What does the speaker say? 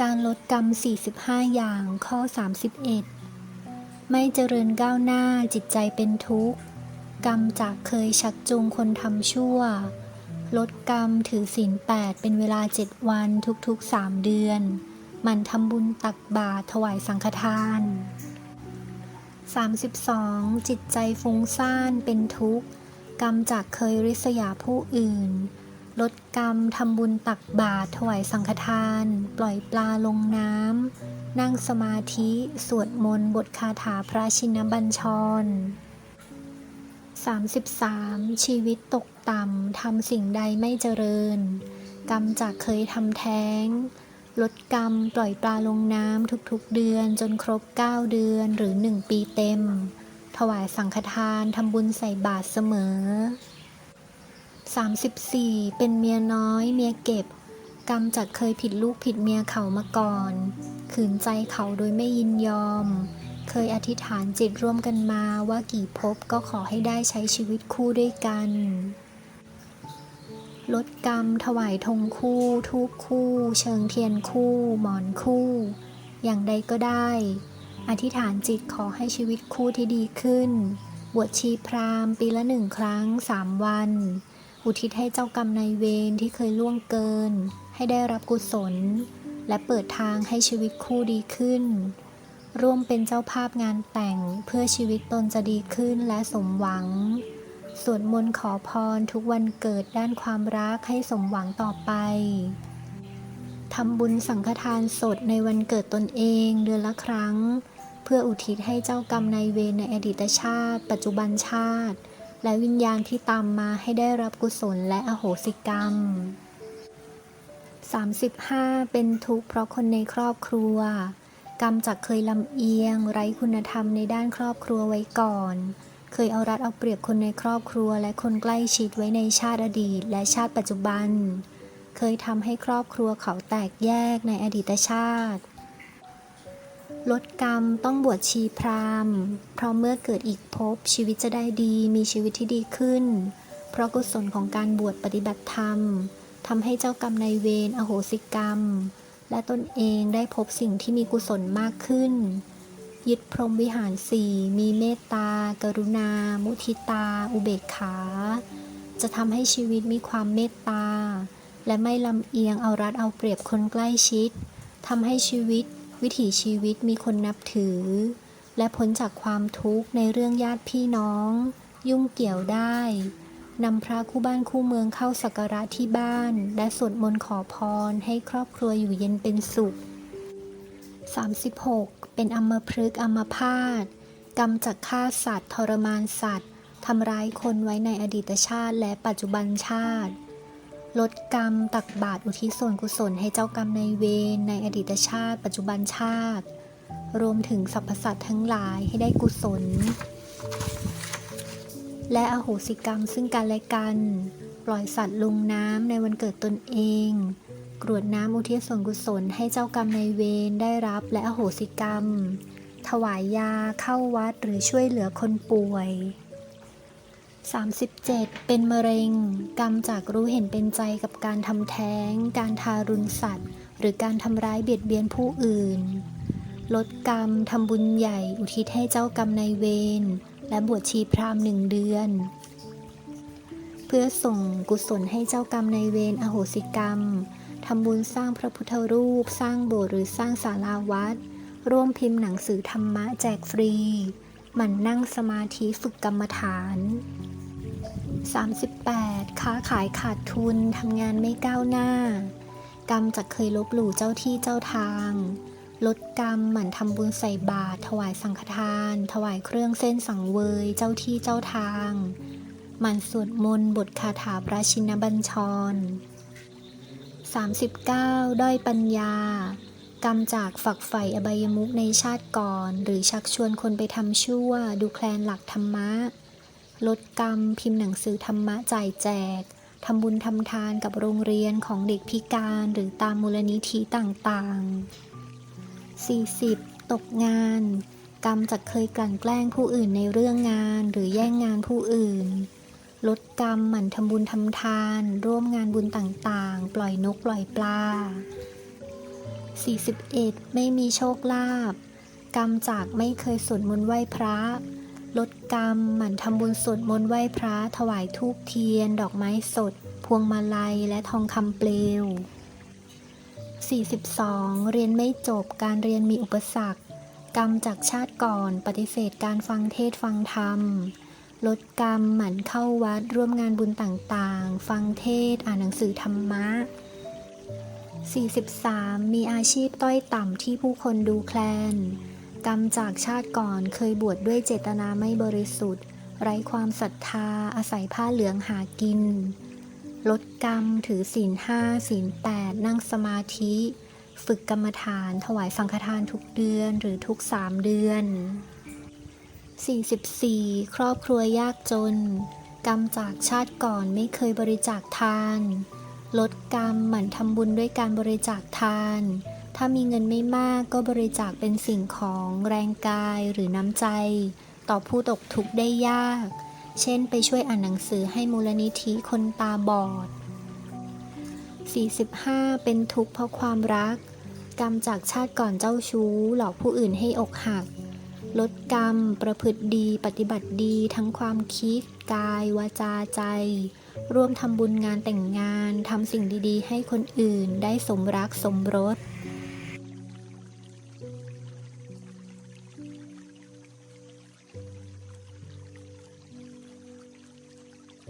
การลดกรรม 45 อย่างข้อ 31 ไม่เจริญก้าวหน้าจิตใจเป็นทุกข์ กรรมจากเคยชักจูงคนทำชั่ว ลดกรรมถือศีล8เป็นเวลา 7 วันทุกๆ 3 เดือน มันทำบุญตักบาตรถวายสังฆทาน 32. จิตใจฟุ้งซ่านเป็นทุกข์ กรรมจากเคยริษยาผู้อื่น ลดกรรมทำบุญตักบาตรถวายสังฆทาน ปล่อยปลาลงน้ำ นั่งสมาธิ สวดมนต์บทคาถาพระชินบัญชร 33. ชีวิตตกต่ำทำสิ่งใดไม่เจริญ กรรมจากเคยทำแท้ง ลดกรรมปล่อยปลาลงน้ำทุกๆเดือนจนครบ 9 เดือนหรือ 1 ปีเต็ม ถวายสังฆทานทำบุญใส่บาตรเสมอ 34. เป็นเมียน้อย เมียเก็บ กรรมจากเคยผิดลูกผิดเมียเขามาก่อน ขืนใจเขาโดยไม่ยินยอม เคยอธิษฐานจิตร่วมกันมาว่ากี่ภพก็ขอให้ได้ใช้ชีวิตคู่ด้วยกัน ลดกรรม ถวายธงคู่ ทูบคู่ เชิงเทียนคู่ หมอนคู่ อย่างใดก็ได้ อธิษฐานจิตขอให้ชีวิตคู่ที่ดีขึ้น บวชชีพราหมณ์ปีละหนึ่งครั้งสามวัน อุทิศให้เจ้ากรรมนายเวรที่เคยล่วงเกิน ให้ได้รับกุศล และเปิดทางให้ชีวิตคู่ดีขึ้น ร่วมเป็นเจ้าภาพงานแต่งเพื่อชีวิตตนจะดีขึ้นและสมหวัง สวดมนต์ขอพรทุกวันเกิดด้านความรักให้สมหวังต่อไปทำบุญสังฆทานสดในวันเกิดตนเองเดือนละครั้ง เพื่ออุทิศให้เจ้ากรรมนายเวรในอดีตชาติ ปัจจุบันชาติ และวิญญาณที่ตามมาให้ได้รับกุศลและอโหสิกรรม 35. เป็นทุกข์เพราะคนในครอบครัว กรรมจากเคยลำเอียง ไร้คุณธรรมในด้านครอบครัวไว้ก่อน เคยเอารัดเอาเปรียบคนในครอบครัว และคนใกล้ชิดไว้ในชาติอดีต และชาติปัจจุบัน เคยทำให้ครอบครัวเขาแตกแยกในอดีตชาติ ลดกรรมต้องบวชชีพราหมณ์ เพราะเมื่อเกิดอีกภพชีวิตจะได้ดีมีชีวิตที่ดีขึ้น เพราะกุศลของการบวชปฏิบัติธรรมทำให้เจ้ากรรมนายเวรอโหสิกรรม และตนเองได้พบสิ่งที่มีกุศลมากขึ้น ยึดพรหมวิหารสี่มีเมตตา กรุณา มุทิตา อุเบกขา จะทำให้ชีวิตมีความเมตตา และไม่ลำเอียงเอารัดเอาเปรียบคนใกล้ชิดทำให้ชีวิต วิถีชีวิตมีคนนับถือ และพ้นจากความทุกข์ในเรื่องญาติพี่น้อง ยุ่งเกี่ยวได้นำพระคู่บ้านคู่เมืองเข้าสักการะที่บ้าน และสวดมนต์ขอพรให้ครอบครัวอยู่เย็นเป็นสุข 36. เป็นอมพฤกษ์อมพาตกรรมจากฆ่าสัตว์ ทรมานสัตว์ทำร้ายคนไว้ในอดีตชาติและปัจจุบันชาติ ลดกรรมตักบาตรอุทิศส่วนกุศลให้เจ้ากรรมในเวรในอดีตชาติ ปัจจุบันชาติ รวมถึงสรรพสัตว์ทั้งหลายให้ได้กุศล และอโหสิกรรมซึ่งกันและกัน ปล่อยสัตว์ลงน้ำในวันเกิดตนเอง กรวดน้ำอุทิศส่วนกุศลให้เจ้ากรรมในเวรได้รับและอโหสิกรรม ถวายยาเข้าวัดหรือช่วยเหลือคนป่วย 37. เป็นมะเร็ง กรรมจากรู้เห็นเป็นใจกับการทำแท้ง การทารุณสัตว์ หรือการทำร้ายเบียดเบียนผู้อื่น ลดกรรมทำบุญใหญ่ อุทิศให้เจ้ากรรมนายเวร และบวชชีพราหมณ์หนึ่งเดือน เพื่อส่งกุศลให้เจ้ากรรมนายเวรอโหสิกรรม ทำบุญสร้างพระพุทธรูป สร้างโบสถ์หรือสร้างศาลาวัด ร่วมพิมพ์หนังสือธรรมะแจกฟรี หมั่นนั่งสมาธิฝึกกรรมฐาน 38. ค้าขายขาดทุนทำงานไม่ก้าวหน้า กรรมจากเคยลบหลู่เจ้าที่เจ้าทาง ลดกรรมหมั่นทำบุญใส่บาตรถวายสังฆทาน ถวายเครื่องเส้นสังเวยเจ้าที่เจ้าทาง หมั่นสวดมนต์บทคาถาพระชินบัญชร 39. ด้อยปัญญากรรมจากฝักใฝ่อบายมุขในชาติก่อน หรือชักชวนคนไปทำชั่ว ดูแคลนหลักธรรมะ ลดกรรม พิมพ์หนังสือธรรมะจ่ายแจกทำบุญทำทานกับโรงเรียนของเด็กพิการหรือตามมูลนิธิต่างๆ 40. ตกงาน กรรมจากเคยกลั่นแกล้งผู้อื่นในเรื่องงานหรือแย่งงานผู้อื่น ลดกรรมหมั่นทำบุญทำทาน ร่วมงานบุญต่างๆ ปล่อยนกปล่อยปลา 41 ไม่มีโชคลาภกรรมจากไม่เคยสวดมนต์ไหว้พระ ลดกรรม หมั่นทำบุญสวดมนต์ไหว้พระ ถวายธูปเทียน ดอกไม้สด พวงมาลัย และทองคำเปลว 42 เรียนไม่จบ การเรียนมีอุปสรรค กรรมจากชาติก่อน ปฏิเสธการฟังเทศฟังธรรม ลดกรรม หมั่นเข้าวัด ร่วมงานบุญต่างๆ ฟังเทศ อ่านหนังสือธรรมะ 43 มีอาชีพต้อยต่ำที่ผู้คนดูแคลน กรรมจากชาติก่อนเคยบวชดด้วยเจตนาไม่บริสุทธิ์ ไร้ความศรัทธา อาศัยผ้าเหลืองหากิน ลดกรรมถือศีลห้าศีลแปดนั่งสมาธิ ฝึกกรรมฐาน ถวายสังฆทานทุกเดือนหรือทุกสามเดือน 44 ครอบครัวยากจน กรรมจากชาติก่อนไม่เคยบริจาคทาน ลดกรรมหมั่นทำบุญด้วยการบริจาคทาน ถ้ามีเงินไม่มากก็บริจาคเป็นสิ่งของแรงกายหรือน้ำใจ ต่อผู้ตกทุกข์ได้ยาก เช่นไปช่วยอ่านหนังสือให้มูลนิธิคนตาบอด 45 เป็นทุกข์เพราะความรัก กรรมจากชาติก่อนเจ้าชู้ หลอกผู้อื่นให้อกหัก ลดกรรม ประพฤติดีปฏิบัติดีทั้งความคิด กาย วาจาใจ ร่วมทำบุญงานแต่งงานทำสิ่งดีๆ ให้คนอื่นได้สมรักสมรส